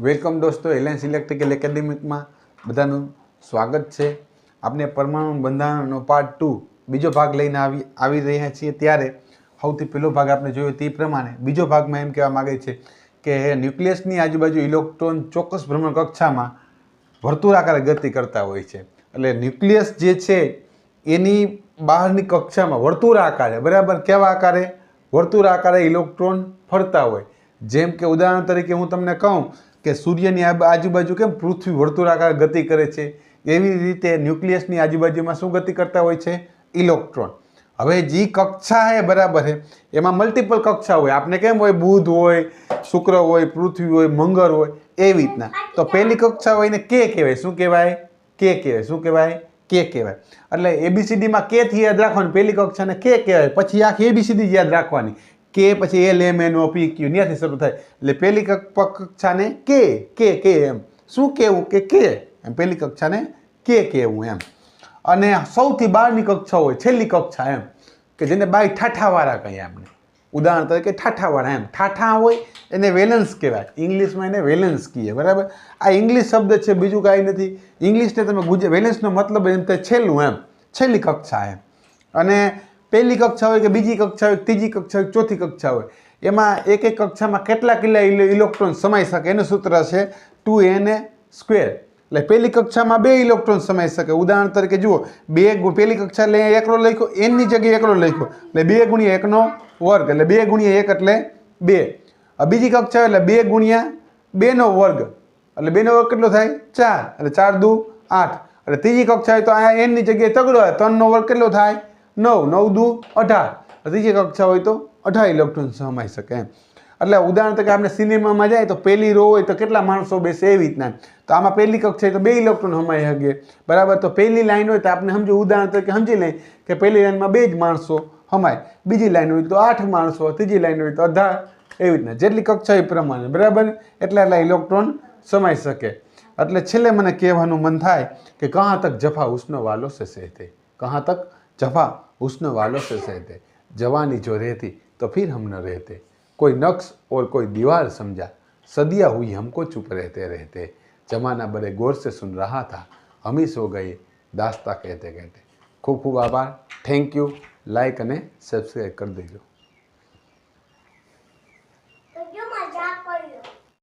Welcome દોસ્તો alliance electrical એકેડેમિકમાં બધાનું સ્વાગત છે. આપણે પરમાણુ બંધારણનો પાર્ટ ટુ બીજો ભાગ લઈને આવી આવી રહ્યા છીએ. ત્યારે સૌથી પહેલો ભાગ આપણે જોયો તે પ્રમાણે બીજો ભાગમાં એમ કહેવા માગે છે કે ન્યુક્લિયસની આજુબાજુ ઇલેક્ટ્રોન ચોક્કસ ભ્રમણ કક્ષામાં વર્તુળાકારે ગતિ કરતા હોય છે. એટલે ન્યુક્લિયસ જે છે, એની બહારની કક્ષામાં વર્તુળાકારે, બરાબર? કેવા આકારે? વર્તુળાકારે ઇલેક્ટ્રોન ફરતા હોય. જેમ કે ઉદાહરણ તરીકે હું તમને કહું કે સૂર્યની આજુબાજુ કેમ પૃથ્વી વર્તુળાકાર ગતિ કરે છે? એવી રીતે ન્યુક્લિયસની આજુબાજુમાં શું ગતિ કરતા હોય છે? ઇલેક્ટ્રોન. હવે જે કક્ષા હે, બરાબર છે એમાં મલ્ટિપલ કક્ષા હોય. આપણે કેમ હોય? બુધ હોય, શુક્ર હોય, પૃથ્વી હોય, મંગળ હોય એવી રીતના. તો પહેલી કક્ષા હોય ને કે કહેવાય. શું કહેવાય? કે કહેવાય. શું કહેવાય? કે કહેવાય. એટલે એબીસીડીમાં કેથી યાદ રાખવાનું. પહેલી કક્ષાને કે કહેવાય. પછી આખી એબીસીડી યાદ રાખવાની. કે પછી L M N O P Q ત્યાંથી શરૂ થાય. એટલે પહેલી કક- કક્ષાને કે કે કે એમ. શું કહેવું કે કે. એમ પહેલી કક્ષાને કે કહેવું એમ. અને સૌથી બહારની કક્ષા હોય, છેલ્લી કક્ષા એમ. કે જેને બાય ઠાઠાવાળા કહીએ આપણે. ઉદાહરણ તરીકે ઠાઠાવાળા એમ. ઠાઠા હોય એને વેલન્સ કહેવાય. ઇંગ્લિશમાં એને વેલેન્સ કહીએ, બરાબર? આ ઇંગ્લિશ શબ્દ છે, બીજું કાંઈ નથી. ઇંગ્લિશને તમે ગુજરાત વેલન્સનો મતલબ એમ તે છેલ્લું એમ. છેલ્લી કક્ષા એમ. અને પહેલી કક્ષા હોય કે બીજી કક્ષા હોય ત્રીજી કક્ષા હોય ચોથી કક્ષા હોય, એમાં એક એક કક્ષામાં કેટલા કેટલા ઇલેક્ટ્રોન સમાઈ શકે? એનું સૂત્ર છે ટુ એન સ્ક્વેર. એટલે પહેલી કક્ષામાં બે ઇલેક્ટ્રોન સમાઈ શકે. ઉદાહરણ તરીકે જુઓ, બે પહેલી કક્ષા એટલે એકલો લખ્યો, એનની જગ્યાએ એકલો લખ્યો. એટલે બે ગુણ્યા એકનો વર્ગ, એટલે બે ગુણ્યા એક એટલે બે. આ બીજી કક્ષા એટલે બે ગુણ્યા બેનો વર્ગ. એટલે બેનો વર્ગ કેટલો થાય? ચાર. એટલે ચાર દુ આઠ. એટલે ત્રીજી કક્ષા હોય તો અહીંયા એનની જગ્યાએ તગડો હોય, ત્રણનો વર્ગ કેટલો થાય? નવ નવ દુ અઢાર. ત્રીજી કક્ષા હોય તો અઢાર ઇલેક્ટ્રોન સમાઈ શકે એમ. એટલે ઉદાહરણ તરીકે આપણે સિનેમામાં જાય તો પહેલી રો હોય તો કેટલા માણસો બેસે એવી રીતના. તો આમાં પહેલી કક્ષા હોય તો બે ઇલેક્ટ્રોન સમાઈ શકે. બરાબર? તો પહેલી લાઈન હોય તો આપણે સમજો, ઉદાહરણ તરીકે સમજી લઈએ કે પહેલી લાઈનમાં બે જ માણસો સમાય. બીજી લાઈન હોય તો આઠ માણસો, ત્રીજી લાઈન હોય તો અઢાર, એવી રીતના. જેટલી કક્ષા એ પ્રમાણે. બરાબર? એટલા એટલા ઇલેક્ટ્રોન સમાઈ શકે. એટલે છેલ્લે મને કહેવાનું મન થાય કે કહા તક જફા ઉષ્ણ વાલો સે સહેતે કહા તક જફા ઉષ્ણ વાલો સે સહેતે जवानी जो रहती तो फिर हम न रहते कोई नक्श और कोई दीवार समझा सदिया हुई हमको चुप रहते रहते जमाना बड़े गौर से सुन रहा था हम ही सो गए दास्ता कहते कहते ખૂબ ખૂબ આભાર થેન્ક યુ લાઈક અને સબસ્ક્રાઈબ કરી દેજો